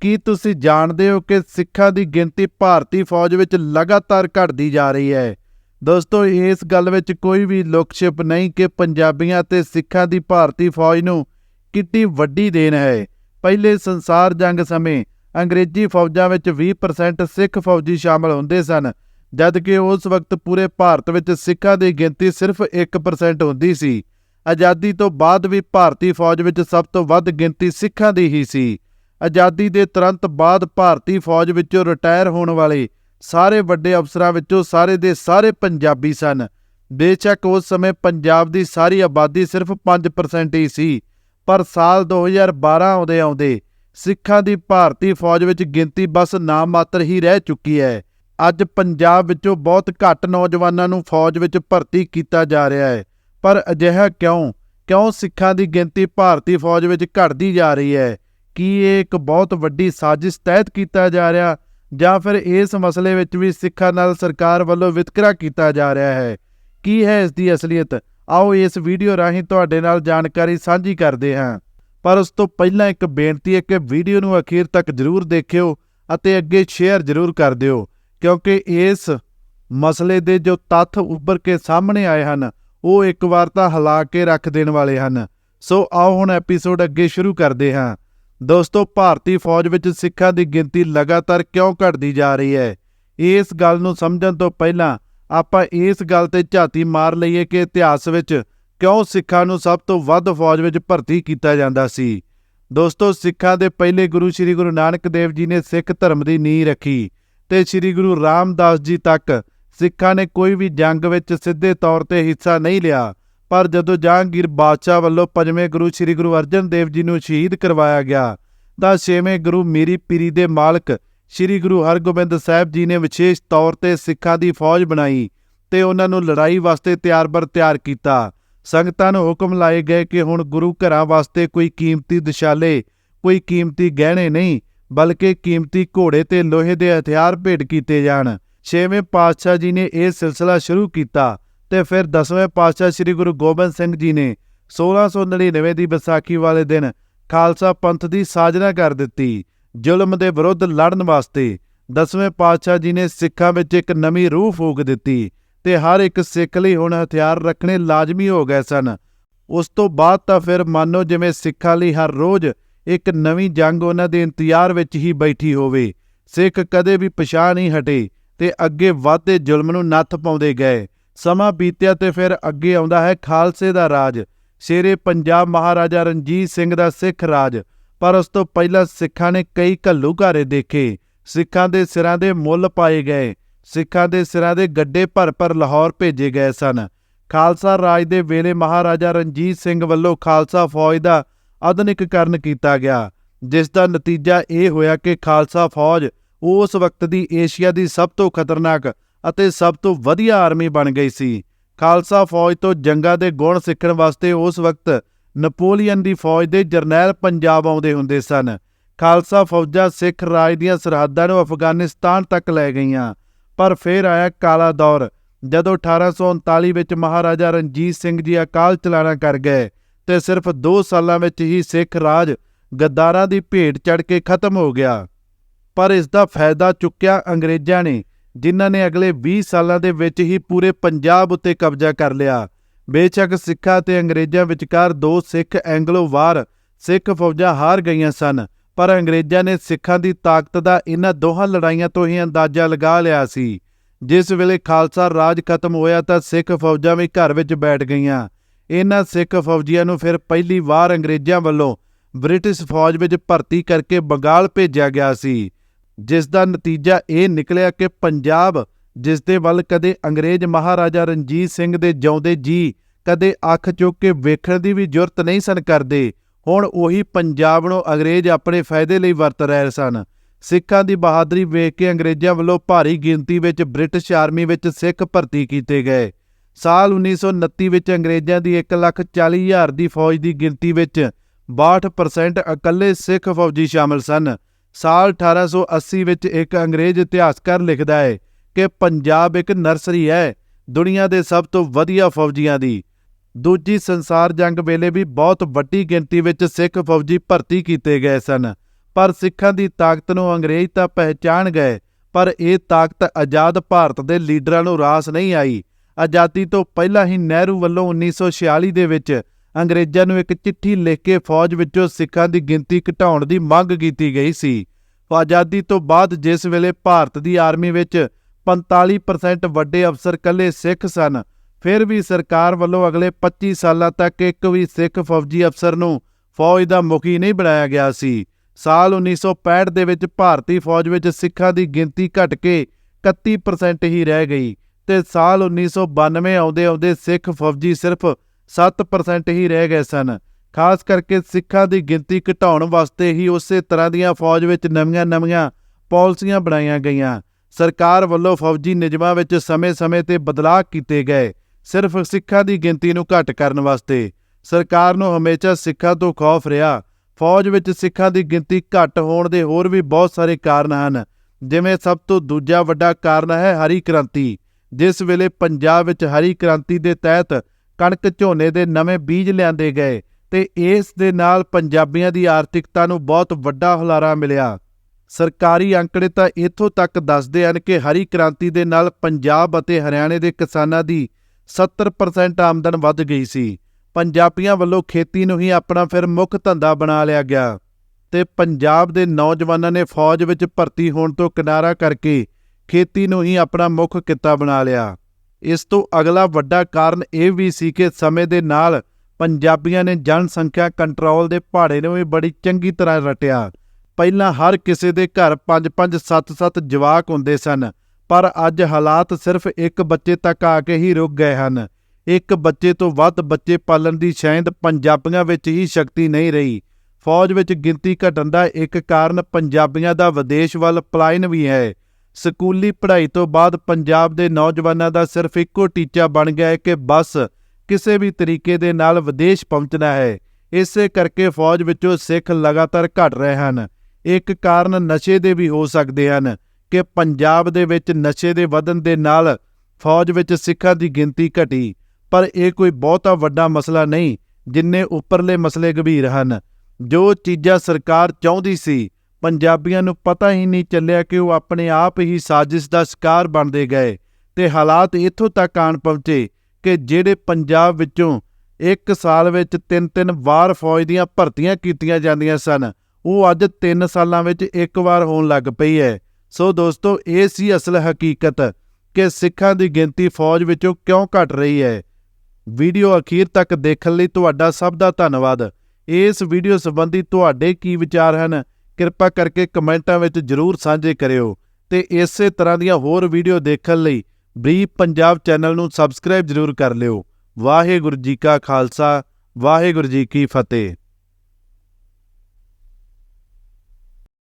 ਕੀ ਤੁਸੀਂ ਜਾਣਦੇ ਹੋ ਕਿ ਸਿੱਖਾਂ ਦੀ ਗਿਣਤੀ ਭਾਰਤੀ ਫੌਜ ਵਿੱਚ ਲਗਾਤਾਰ ਘਟਦੀ ਜਾ ਰਹੀ ਹੈ? ਦੋਸਤੋ, ਇਸ ਗੱਲ ਵਿੱਚ ਕੋਈ ਵੀ ਲੁਕਛਿਪ ਨਹੀਂ ਕਿ ਪੰਜਾਬੀਆਂ ਤੇ ਸਿੱਖਾਂ ਦੀ ਭਾਰਤੀ ਫੌਜ ਨੂੰ ਕਿੰਨੀ ਵੱਡੀ ਦੇਣ ਹੈ। ਪਹਿਲੇ ਸੰਸਾਰ ਜੰਗ ਸਮੇਂ ਅੰਗਰੇਜ਼ੀ ਫੌਜਾਂ ਵਿੱਚ 20% ਸਿੱਖ ਫੌਜੀ ਸ਼ਾਮਲ ਹੁੰਦੇ ਸਨ, ਜਦਕਿ ਉਸ ਵਕਤ ਪੂਰੇ ਭਾਰਤ ਵਿੱਚ ਸਿੱਖਾਂ ਦੀ ਗਿਣਤੀ ਸਿਰਫ 1% ਹੁੰਦੀ ਸੀ। ਆਜ਼ਾਦੀ ਤੋਂ ਬਾਅਦ ਵੀ ਭਾਰਤੀ ਫੌਜ ਵਿੱਚ ਸਭ ਤੋਂ ਵੱਧ ਗਿਣਤੀ ਸਿੱਖਾਂ ਦੀ ਹੀ ਸੀ। ਆਜ਼ਾਦੀ ਦੇ ਤੁਰੰਤ ਬਾਅਦ ਭਾਰਤੀ ਫੌਜ ਵਿੱਚੋਂ ਰਿਟਾਇਰ ਹੋਣ ਵਾਲੇ ਸਾਰੇ ਵੱਡੇ ਅਫਸਰਾਂ ਵਿੱਚੋਂ ਸਾਰੇ ਦੇ ਸਾਰੇ ਪੰਜਾਬੀ ਸਨ। ਬੇਸ਼ੱਕ ਉਸ ਸਮੇਂ ਪੰਜਾਬ ਦੀ ਸਾਰੀ ਆਬਾਦੀ ਸਿਰਫ 5% ਹੀ ਸੀ, ਪਰ ਸਾਲ 2012 ਆਉਂਦੇ ਆਉਂਦੇ ਸਿੱਖਾਂ ਦੀ ਭਾਰਤੀ ਫੌਜ ਵਿੱਚ ਗਿਣਤੀ ਬਸ ਨਾਮ ਮਾਤਰ ਹੀ ਰਹਿ ਚੁੱਕੀ ਹੈ। ਅੱਜ ਪੰਜਾਬ ਵਿੱਚੋਂ ਬਹੁਤ ਘੱਟ ਨੌਜਵਾਨਾਂ ਨੂੰ ਫੌਜ ਵਿੱਚ ਭਰਤੀ ਕੀਤਾ ਜਾ ਰਿਹਾ ਹੈ, ਪਰ ਅਜਿਹਾ ਕਿਉਂ? ਕਿਉਂ ਸਿੱਖਾਂ ਦੀ ਗਿਣਤੀ ਭਾਰਤੀ ਫੌਜ ਵਿੱਚ ਘਟਦੀ ਜਾ ਰਹੀ ਹੈ? ਕੀ ਇਹ ਇੱਕ ਬਹੁਤ ਵੱਡੀ ਸਾਜ਼ਿਸ਼ ਤਹਿਤ ਕੀਤਾ ਜਾ ਰਿਹਾ ਜਾਂ ਫਿਰ ਇਸ ਮਸਲੇ ਵਿੱਚ ਵੀ ਸਿੱਖਾਂ ਨਾਲ ਸਰਕਾਰ ਵੱਲੋਂ ਵਿਤਕਰਾ ਕੀਤਾ ਜਾ ਰਿਹਾ ਹੈ? ਕੀ ਹੈ ਇਸ ਦੀ ਅਸਲੀਅਤ? ਆਓ ਇਸ ਵੀਡੀਓ ਰਾਹੀਂ ਤੁਹਾਡੇ ਨਾਲ ਜਾਣਕਾਰੀ ਸਾਂਝੀ ਕਰਦੇ ਹਾਂ। ਪਰ ਉਸ ਤੋਂ ਪਹਿਲਾਂ ਇੱਕ ਬੇਨਤੀ ਹੈ ਕਿ ਵੀਡੀਓ ਨੂੰ ਅਖੀਰ ਤੱਕ ਜ਼ਰੂਰ ਦੇਖਿਓ ਅਤੇ ਅੱਗੇ ਸ਼ੇਅਰ ਜ਼ਰੂਰ ਕਰ ਦਿਓ, ਕਿਉਂਕਿ ਇਸ ਮਸਲੇ ਦੇ ਜੋ ਤੱਥ ਉੱਭਰ ਕੇ ਸਾਹਮਣੇ ਆਏ ਹਨ, ਉਹ ਇੱਕ ਵਾਰ ਤਾਂ ਹਿਲਾ ਕੇ ਰੱਖ ਦੇਣ ਵਾਲੇ ਹਨ। ਸੋ ਆਓ ਹੁਣ ਐਪੀਸੋਡ ਅੱਗੇ ਸ਼ੁਰੂ ਕਰਦੇ ਹਾਂ। ਦੋਸਤੋ, ਭਾਰਤੀ ਫੌਜ ਵਿੱਚ ਸਿੱਖਾਂ ਦੀ ਗਿਣਤੀ ਲਗਾਤਾਰ ਕਿਉਂ ਘਟਦੀ ਜਾ ਰਹੀ ਹੈ? ਇਸ ਗੱਲ ਨੂੰ ਸਮਝਣ ਤੋਂ ਪਹਿਲਾਂ ਆਪਾਂ ਇਸ ਗੱਲ ਤੇ ਝਾਤੀ ਮਾਰ ਲਈਏ ਕਿ ਇਤਿਹਾਸ ਵਿੱਚ ਕਿਉਂ ਸਿੱਖਾਂ ਨੂੰ ਸਭ ਤੋਂ ਵੱਧ ਫੌਜ ਵਿੱਚ ਭਰਤੀ ਕੀਤਾ ਜਾਂਦਾ ਸੀ। ਦੋਸਤੋ, ਸਿੱਖਾਂ ਦੇ ਪਹਿਲੇ ਗੁਰੂ ਸ੍ਰੀ ਗੁਰੂ ਨਾਨਕ ਦੇਵ ਜੀ ਨੇ ਸਿੱਖ ਧਰਮ ਦੀ ਨੀਂਹ ਰੱਖੀ ਤੇ ਸ੍ਰੀ ਗੁਰੂ ਰਾਮਦਾਸ ਜੀ ਤੱਕ ਸਿੱਖਾਂ ਨੇ ਕੋਈ ਵੀ ਜੰਗ ਵਿੱਚ ਸਿੱਧੇ ਤੌਰ ਤੇ ਹਿੱਸਾ ਨਹੀਂ ਲਿਆ। ਪਰ ਜਦੋਂ ਜਹਾਂਗੀਰ ਬਾਦਸ਼ਾਹ ਵੱਲੋਂ ਪੰਜਵੇਂ ਗੁਰੂ ਸ੍ਰੀ ਗੁਰੂ ਅਰਜਨ ਦੇਵ ਜੀ ਨੂੰ ਸ਼ਹੀਦ ਕਰਵਾਇਆ ਗਿਆ, ਤਾਂ ਛੇਵੇਂ ਗੁਰੂ ਮੀਰੀ ਪੀਰੀ ਦੇ ਮਾਲਕ ਸ੍ਰੀ ਗੁਰੂ ਹਰਗੋਬਿੰਦ ਸਾਹਿਬ ਜੀ ਨੇ ਵਿਸ਼ੇਸ਼ ਤੌਰ ਤੇ ਸਿੱਖਾਂ ਦੀ ਫੌਜ ਬਣਾਈ ਤੇ ਉਹਨਾਂ ਨੂੰ ਲੜਾਈ ਵਾਸਤੇ ਤਿਆਰ-ਬਰ ਤਿਆਰ ਕੀਤਾ। ਸੰਗਤਾਂ ਨੂੰ ਹੁਕਮ ਲਾਏ ਗਏ ਕਿ ਹੁਣ ਗੁਰੂ ਘਰਾਂ ਵਾਸਤੇ ਕੋਈ ਕੀਮਤੀ ਦਿਸ਼ਾਲੇ, ਕੋਈ ਕੀਮਤੀ ਗਹਿਣੇ ਨਹੀਂ, ਬਲਕਿ ਕੀਮਤੀ ਘੋੜੇ ਤੇ ਲੋਹੇ ਦੇ ਹਥਿਆਰ ਭੇਟ ਕੀਤੇ ਜਾਣ। ਛੇਵੇਂ ਪਾਤਸ਼ਾਹ ਜੀ ਨੇ ਇਹ ਸਿਲਸਿਲਾ ਸ਼ੁਰੂ ਕੀਤਾ ਤੇ ਫਿਰ ਦਸਵੇਂ ਪਾਤਸ਼ਾਹ ਸ੍ਰੀ ਗੁਰੂ ਗੋਬਿੰਦ ਸਿੰਘ ਜੀ ਨੇ 1699 ਦੀ ਵਿਸਾਖੀ ਵਾਲੇ ਦਿਨ ਖਾਲਸਾ ਪੰਥ ਦੀ ਸਾਜਨਾ ਕਰ ਦਿੱਤੀ, ਜ਼ੁਲਮ ਦੇ ਵਿਰੁੱਧ ਲੜਨ ਵਾਸਤੇ। ਦਸਵੇਂ ਪਾਤਸ਼ਾਹ ਜੀ ਨੇ ਸਿੱਖਾਂ ਵਿੱਚ ਇੱਕ ਨਵੀਂ ਰੂਹ ਫੂਕ ਦਿੱਤੀ ਤੇ ਹਰ ਇੱਕ ਸਿੱਖ ਲਈ ਹੁਣ ਹਥਿਆਰ ਰੱਖਣੇ ਲਾਜ਼ਮੀ ਹੋ ਗਏ ਸਨ। ਉਸ ਤੋਂ ਬਾਅਦ ਤਾਂ ਫਿਰ ਮੰਨੋ ਜਿਵੇਂ ਸਿੱਖਾਂ ਲਈ ਹਰ ਰੋਜ਼ ਇੱਕ ਨਵੀਂ ਜੰਗ ਉਹਨਾਂ ਦੇ ਇੰਤਜ਼ਾਰ ਵਿੱਚ ਹੀ ਬੈਠੀ ਹੋਵੇ। ਸਿੱਖ ਕਦੇ ਵੀ ਪਛਾਣ ਨਹੀਂ ਹਟੇ ਤੇ ਅੱਗੇ ਵਧਦੇ ਜ਼ੁਲਮ ਨੂੰ ਨੱਥ ਪਾਉਂਦੇ ਗਏ। ਸਮਾਂ ਬੀਤਿਆ ਤੇ ਫਿਰ ਅੱਗੇ ਆਉਂਦਾ ਹੈ ਖਾਲਸੇ ਦਾ ਰਾਜ। ਸ਼ੇਰੇ ਪੰਜਾਬ ਮਹਾਰਾਜਾ ਰਣਜੀਤ ਸਿੰਘ ਦਾ ਸਿੱਖ ਰਾਜ। ਪਰ ਉਸ ਤੋਂ ਪਹਿਲਾਂ ਸਿੱਖਾਂ ਨੇ ਕਈ ਘੱਲੂਘਾਰੇ ਦੇਖੇ। ਸਿੱਖਾਂ ਦੇ ਸਿਰਾਂ ਦੇ ਮੁੱਲ ਪਾਏ ਗਏ। ਸਿੱਖਾਂ ਦੇ ਸਿਰਾਂ ਦੇ ਗੱਡੇ ਭਰ ਭਰ ਲਾਹੌਰ ਭੇਜੇ ਗਏ ਸਨ। ਖਾਲਸਾ ਰਾਜ ਦੇ ਵੇਲੇ ਮਹਾਰਾਜਾ ਰਣਜੀਤ ਸਿੰਘ ਵੱਲੋਂ ਖਾਲਸਾ ਫੌਜ ਦਾ ਆਧੁਨਿਕਕਰਨ ਕੀਤਾ ਗਿਆ। ਜਿਸ ਦਾ ਨਤੀਜਾ ਇਹ ਹੋਇਆ ਕਿ ਖਾਲਸਾ ਫੌਜ ਉਸ ਵਕਤ ਦੀ ਏਸ਼ੀਆ ਦੀ ਸਭ ਤੋਂ ਖਤਰਨਾਕ ਅਤੇ ਸਭ ਤੋਂ ਵਧੀਆ ਆਰਮੀ ਬਣ ਗਈ ਸੀ। ਖਾਲਸਾ ਫੌਜ ਤੋਂ ਜੰਗਾਂ ਦੇ ਗੁਣ ਸਿੱਖਣ ਵਾਸਤੇ ਉਸ ਵਕਤ ਨਪੋਲੀਅਨ ਦੀ ਫੌਜ ਦੇ ਜਰਨੈਲ ਪੰਜਾਬ ਆਉਂਦੇ ਹੁੰਦੇ ਸਨ। ਖਾਲਸਾ ਫੌਜਾਂ ਸਿੱਖ ਰਾਜ ਦੀਆਂ ਸਰਹੱਦਾਂ ਨੂੰ ਅਫਗਾਨਿਸਤਾਨ ਤੱਕ ਲੈ ਗਈਆਂ। ਪਰ ਫਿਰ ਆਇਆ ਕਾਲਾ ਦੌਰ, ਜਦੋਂ 1839 ਵਿੱਚ ਮਹਾਰਾਜਾ ਰਣਜੀਤ ਸਿੰਘ ਜੀ ਅਕਾਲ ਚਲਾਣਾ ਕਰ ਗਏ ਤੇ ਸਿਰਫ 2 ਸਾਲਾਂ ਵਿੱਚ ਹੀ ਸਿੱਖ ਰਾਜ ਗੱਦਾਰਾਂ ਦੀ ਭੇਟ ਚੜ ਕੇ ਖਤਮ ਹੋ ਗਿਆ। ਪਰ ਇਸ ਦਾ ਫਾਇਦਾ ਚੁੱਕਿਆ ਅੰਗਰੇਜ਼ਾਂ ਨੇ। ਜਿਨ੍ਹਾਂ ਨੇ ਅਗਲੇ 20 ਸਾਲਾਂ ਦੇ ਵਿੱਚ ਹੀ ਪੂਰੇ ਪੰਜਾਬ ਉੱਤੇ ਕਬਜ਼ਾ ਕਰ ਲਿਆ। ਬੇਸ਼ੱਕ ਸਿੱਖਾਂ ਤੇ ਅੰਗਰੇਜ਼ਾਂ ਵਿਚਕਾਰ ਦੋ ਸਿੱਖ ਐਂਗਲੋ ਵਾਰ ਸਿੱਖ ਫੌਜਾਂ ਹਾਰ ਗਈਆਂ ਸਨ, ਪਰ ਅੰਗਰੇਜ਼ਾਂ ਨੇ ਸਿੱਖਾਂ ਦੀ ਤਾਕਤ ਦਾ ਇਹਨਾਂ ਦੋਹਾਂ ਲੜਾਈਆਂ ਤੋਂ ਹੀ ਅੰਦਾਜ਼ਾ ਲਗਾ ਲਿਆ ਸੀ। ਜਿਸ ਵੇਲੇ ਖਾਲਸਾ ਰਾਜ ਖਤਮ ਹੋਇਆ ਤਾਂ ਸਿੱਖ ਫੌਜਾਂ ਵੀ ਘਰ ਵਿੱਚ ਬੈਠ ਗਈਆਂ। ਇਹਨਾਂ ਸਿੱਖ ਫੌਜੀਆਂ ਨੂੰ ਫਿਰ ਪਹਿਲੀ ਵਾਰ ਅੰਗਰੇਜ਼ਾਂ ਵੱਲੋਂ ਬ੍ਰਿਟਿਸ਼ ਫੌਜ ਵਿੱਚ ਭਰਤੀ ਕਰਕੇ ਬੰਗਾਲ ਭੇਜਿਆ ਗਿਆ ਸੀ। ਜਿਸ ਦਾ ਨਤੀਜਾ ਇਹ ਨਿਕਲਿਆ ਕਿ ਪੰਜਾਬ ਜਿਸ ਦੇ ਵੱਲ ਕਦੇ ਅੰਗਰੇਜ਼ ਮਹਾਰਾਜਾ ਰਣਜੀਤ ਸਿੰਘ ਦੇ ਜਿਉਂਦੇ ਜੀ, ਕਦੇ ਅੱਖ ਚੁੱਕ ਕੇ ਵੇਖਣ ਦੀ ਵੀ ਜ਼ਰੂਰਤ ਨਹੀਂ ਸਨ ਕਰਦੇ, ਹੁਣ ਉਹੀ ਪੰਜਾਬ ਨੂੰ ਅੰਗਰੇਜ਼ ਆਪਣੇ ਫਾਇਦੇ ਲਈ ਵਰਤ ਰਹੇ ਸਨ। ਸਿੱਖਾਂ ਦੀ ਬਹਾਦਰੀ ਵੇਖ ਕੇ ਅੰਗਰੇਜ਼ਾਂ ਵੱਲੋਂ ਭਾਰੀ ਗਿਣਤੀ ਵਿੱਚ ਬ੍ਰਿਟਿਸ਼ ਆਰਮੀ ਵਿੱਚ ਸਿੱਖ ਭਰਤੀ ਕੀਤੇ ਗਏ। ਸਾਲ 1929 ਵਿੱਚ ਅੰਗਰੇਜ਼ਾਂ ਦੀ 140000 ਦੀ ਫੌਜ ਦੀ ਗਿਣਤੀ ਵਿੱਚ 62% ਇਕੱਲੇ ਸਿੱਖ ਫੌਜੀ ਸ਼ਾਮਲ ਸਨ। ਸਾਲ 1880 ਵਿੱਚ ਇੱਕ ਅੰਗਰੇਜ਼ ਇਤਿਹਾਸਕਾਰ ਲਿਖਦਾ ਹੈ ਕਿ ਪੰਜਾਬ ਇੱਕ ਨਰਸਰੀ ਹੈ, ਦੁਨੀਆ ਦੇ ਸਭ ਤੋਂ ਵਧੀਆ ਫੌਜੀਆਂ ਦੀ। ਦੂਜੀ ਸੰਸਾਰ ਜੰਗ ਵੇਲੇ ਵੀ ਬਹੁਤ ਵੱਡੀ ਗਿਣਤੀ ਵਿੱਚ ਸਿੱਖ ਫੌਜੀ ਭਰਤੀ ਕੀਤੇ ਗਏ ਸਨ। ਪਰ ਸਿੱਖਾਂ ਦੀ ਤਾਕਤ ਨੂੰ ਅੰਗਰੇਜ਼ ਤਾਂ ਪਹਿਚਾਣ ਗਏ, ਪਰ ਇਹ ਤਾਕਤ ਆਜ਼ਾਦ ਭਾਰਤ ਦੇ ਲੀਡਰਾਂ ਨੂੰ ਰਾਸ ਨਹੀਂ ਆਈ। ਆਜ਼ਾਦੀ ਤੋਂ ਪਹਿਲਾਂ ਹੀ ਨਹਿਰੂ ਵੱਲੋਂ 1946 ਦੇ ਵਿੱਚ ਅੰਗਰੇਜ਼ਾਂ ਨੂੰ ਇੱਕ ਚਿੱਠੀ ਲਿਖ ਕੇ ਫੌਜ ਵਿੱਚੋਂ ਸਿੱਖਾਂ ਦੀ ਗਿਣਤੀ ਘਟਾਉਣ ਦੀ ਮੰਗ ਕੀਤੀ ਗਈ ਸੀ। ਆਜ਼ਾਦੀ ਤੋਂ ਬਾਅਦ ਜਿਸ ਵੇਲੇ ਭਾਰਤ ਦੀ ਆਰਮੀ ਵਿੱਚ 45% ਵੱਡੇ ਅਫਸਰ ਕੱਲੇ ਸਿੱਖ ਸਨ, ਫਿਰ ਵੀ ਸਰਕਾਰ ਵੱਲੋਂ ਅਗਲੇ 25 ਸਾਲਾਂ ਤੱਕ ਇੱਕ ਵੀ ਸਿੱਖ ਫੌਜੀ ਅਫਸਰ ਨੂੰ ਫੌਜ ਦਾ ਮੁਖੀ ਨਹੀਂ ਬਣਾਇਆ ਗਿਆ ਸੀ। ਸਾਲ 1965 ਦੇ ਵਿੱਚ ਭਾਰਤੀ ਫੌਜ ਵਿੱਚ ਸਿੱਖਾਂ ਦੀ ਗਿਣਤੀ ਘਟ ਕੇ 31% ਹੀ ਰਹਿ ਗਈ ਤੇ ਸਾਲ 1992 ਆਉਂਦੇ ਆਉਂਦੇ ਸਿੱਖ ਫੌਜੀ ਸਿਰਫ 7% ਹੀ ਰਹਿ ਗਏ ਸਨ। ਖਾਸ ਕਰਕੇ ਸਿੱਖਾਂ ਦੀ ਗਿਣਤੀ ਘਟਾਉਣ ਵਾਸਤੇ ਹੀ ਉਸੇ ਤਰ੍ਹਾਂ ਦੀਆਂ ਫੌਜ ਵਿੱਚ ਨਵੀਆਂ-ਨਵੀਆਂ ਪਾਲਿਸੀਆਂ ਬਣਾਈਆਂ ਗਈਆਂ। ਸਰਕਾਰ ਵੱਲੋਂ ਫੌਜੀ ਨਿਯਮਾਂ ਵਿੱਚ ਸਮੇਂ-ਸਮੇਂ ਤੇ ਬਦਲਾਅ ਕੀਤੇ ਗਏ, ਸਿਰਫ ਸਿੱਖਾਂ ਦੀ ਗਿਣਤੀ ਨੂੰ ਘੱਟ ਕਰਨ ਵਾਸਤੇ। ਸਰਕਾਰ ਨੂੰ ਹਮੇਸ਼ਾ ਸਿੱਖਾਂ ਤੋਂ ਖੌਫ ਰਿਹਾ। ਫੌਜ ਵਿੱਚ ਸਿੱਖਾਂ ਦੀ ਗਿਣਤੀ ਘੱਟ ਹੋਣ ਦੇ ਹੋਰ ਵੀ ਬਹੁਤ ਸਾਰੇ ਕਾਰਨ ਹਨ, ਜਿਵੇਂ ਸਭ ਤੋਂ ਦੂਜਾ ਵੱਡਾ ਕਾਰਨ ਹੈ ਹਰੀ ਕ੍ਰਾਂਤੀ। ਜਿਸ ਵੇਲੇ ਪੰਜਾਬ ਵਿੱਚ ਹਰੀ ਕ੍ਰਾਂਤੀ ਦੇ ਤਹਿਤ ਕਣਕ ਝੋਨੇ ਦੇ ਨਵੇਂ ਬੀਜ ਲਿਆਂਦੇ ਗਏ ਤੇ ਇਸ ਦੇ ਨਾਲ ਪੰਜਾਬੀਆਂ ਦੀ ਆਰਥਿਕਤਾ ਨੂੰ ਬਹੁਤ ਵੱਡਾ ਹੁਲਾਰਾ ਮਿਲਿਆ। ਸਰਕਾਰੀ ਅੰਕੜੇ ਤਾਂ ਇੱਥੋਂ ਤੱਕ ਦੱਸਦੇ ਹਨ ਕਿ ਹਰੀ ਕ੍ਰਾਂਤੀ ਦੇ ਨਾਲ ਪੰਜਾਬ ਅਤੇ ਹਰਿਆਣੇ ਦੇ ਕਿਸਾਨਾਂ ਦੀ 70% ਆਮਦਨ ਵੱਧ ਗਈ ਸੀ। ਪੰਜਾਬੀਆਂ ਵੱਲੋਂ ਖੇਤੀ ਨੂੰ ਹੀ ਆਪਣਾ ਫਿਰ ਮੁੱਖ ਧੰਦਾ ਬਣਾ ਲਿਆ ਗਿਆ ਤੇ ਪੰਜਾਬ ਦੇ ਨੌਜਵਾਨਾਂ ਨੇ ਫੌਜ ਵਿੱਚ ਭਰਤੀ ਹੋਣ ਤੋਂ ਕਿਨਾਰਾ ਕਰਕੇ ਖੇਤੀ ਨੂੰ ਹੀ ਆਪਣਾ ਮੁੱਖ ਕਿੱਤਾ ਬਣਾ ਲਿਆ। ਇਸ ਤੋਂ ਅਗਲਾ ਵੱਡਾ ਕਾਰਨ ਇਹ ਵੀ ਸੀ ਕਿ ਸਮੇਂ ਦੇ ਨਾਲ ਪੰਜਾਬੀਆਂ ਨੇ ਜਨਸੰਖਿਆ ਕੰਟਰੋਲ ਦੇ ਪਹਾੜੇ ਨੂੰ ਵੀ ਬੜੀ ਚੰਗੀ ਤਰ੍ਹਾਂ ਰਟਿਆ। ਪਹਿਲਾਂ ਹਰ ਕਿਸੇ ਦੇ ਘਰ 5-5 7-7 ਜਵਾਕ ਹੁੰਦੇ ਸਨ, ਪਰ ਅੱਜ ਹਾਲਾਤ ਸਿਰਫ ਇੱਕ ਬੱਚੇ ਤੱਕ ਆ ਕੇ ਹੀ ਰੁਕ ਗਏ ਹਨ। ਇੱਕ ਬੱਚੇ ਤੋਂ ਵੱਧ ਬੱਚੇ ਪਾਲਣ ਦੀ ਸ਼ਾਇਦ ਪੰਜਾਬੀਆਂ ਵਿੱਚ ਹੀ ਸ਼ਕਤੀ ਨਹੀਂ ਰਹੀ। ਫੌਜ ਵਿੱਚ ਗਿਣਤੀ ਘਟਣ ਦਾ ਇੱਕ ਕਾਰਨ ਪੰਜਾਬੀਆਂ ਦਾ ਵਿਦੇਸ਼ ਵੱਲ ਪਲਾਇਨ ਵੀ ਹੈ। ਸਕੂਲੀ ਪੜ੍ਹਾਈ ਤੋਂ ਬਾਅਦ ਪੰਜਾਬ ਦੇ ਨੌਜਵਾਨਾਂ ਦਾ ਸਿਰਫ ਇੱਕੋ ਟੀਚਾ ਬਣ ਗਿਆ ਹੈ ਕਿ ਬਸ ਕਿਸੇ ਵੀ ਤਰੀਕੇ ਦੇ ਨਾਲ ਵਿਦੇਸ਼ ਪਹੁੰਚਣਾ ਹੈ। ਇਸੇ ਕਰਕੇ ਫੌਜ ਵਿੱਚੋਂ ਸਿੱਖ ਲਗਾਤਾਰ ਘਟ ਰਹੇ ਹਨ। ਇੱਕ ਕਾਰਨ ਨਸ਼ੇ ਦੇ ਵੀ ਹੋ ਸਕਦੇ ਹਨ ਕਿ ਪੰਜਾਬ ਦੇ ਵਿੱਚ ਨਸ਼ੇ ਦੇ ਵਧਣ ਦੇ ਨਾਲ ਫੌਜ ਵਿੱਚ ਸਿੱਖਾਂ ਦੀ ਗਿਣਤੀ ਘਟੀ। ਪਰ ਇਹ ਕੋਈ ਬਹੁਤਾ ਵੱਡਾ ਮਸਲਾ ਨਹੀਂ, ਜਿੰਨੇ ਉੱਪਰਲੇ ਮਸਲੇ ਗੰਭੀਰ ਹਨ। ਜੋ ਚੀਜ਼ਾਂ ਸਰਕਾਰ ਚਾਹੁੰਦੀ ਸੀ ਪੰਜਾਬੀਆਂ ਨੂੰ ਪਤਾ ਹੀ ਨਹੀਂ ਚੱਲਿਆ ਕਿ ਉਹ ਆਪਣੇ ਆਪ ਹੀ ਸਾਜ਼ਿਸ਼ ਦਾ ਸ਼ਿਕਾਰ ਬਣਦੇ ਗਏ ਤੇ ਹਾਲਾਤ ਇੱਥੋਂ ਤੱਕ ਆਣ ਪਹੁੰਚੇ ਕਿ ਜਿਹੜੇ ਪੰਜਾਬ ਵਿੱਚੋਂ ਇੱਕ ਸਾਲ ਵਿੱਚ ਤਿੰਨ ਤਿੰਨ ਵਾਰ ਫੌਜ ਦੀਆਂ ਭਰਤੀਆਂ ਕੀਤੀਆਂ ਜਾਂਦੀਆਂ ਸਨ, ਉਹ ਅੱਜ 3 ਸਾਲਾਂ ਵਿੱਚ ਇੱਕ ਵਾਰ ਹੋਣ ਲੱਗ ਪਈ ਹੈ। ਸੋ ਦੋਸਤੋ, ਇਹ ਸੀ ਅਸਲ ਹਕੀਕਤ ਕਿ ਸਿੱਖਾਂ ਦੀ ਗਿਣਤੀ ਫੌਜ ਵਿੱਚੋਂ ਕਿਉਂ ਘਟ ਰਹੀ ਹੈ। ਵੀਡੀਓ ਅਖੀਰ ਤੱਕ ਦੇਖਣ ਲਈ ਤੁਹਾਡਾ ਸਭ ਦਾ ਧੰਨਵਾਦ। ਇਸ ਵੀਡੀਓ ਸੰਬੰਧੀ ਤੁਹਾਡੇ ਕੀ ਵਿਚਾਰ ਹਨ? ਕਿਰਪਾ ਕਰਕੇ ਕਮੈਂਟਾਂ ਵਿੱਚ ਜਰੂਰ ਸਾਂਝੇ ਕਰਿਓ ਤੇ ਇਸੇ ਤਰ੍ਹਾਂ ਦੀਆਂ ਹੋਰ ਵੀਡੀਓ ਦੇਖਣ ਲਈ ਬਰੀਫ ਪੰਜਾਬ ਚੈਨਲ ਨੂੰ ਸਬਸਕ੍ਰਾਈਬ ਜਰੂਰ ਕਰ ਲਿਓ। ਵਾਹਿਗੁਰੂ ਜੀ ਕਾ ਖਾਲਸਾ, ਵਾਹਿਗੁਰੂ ਜੀ ਕੀ ਫਤਿਹ।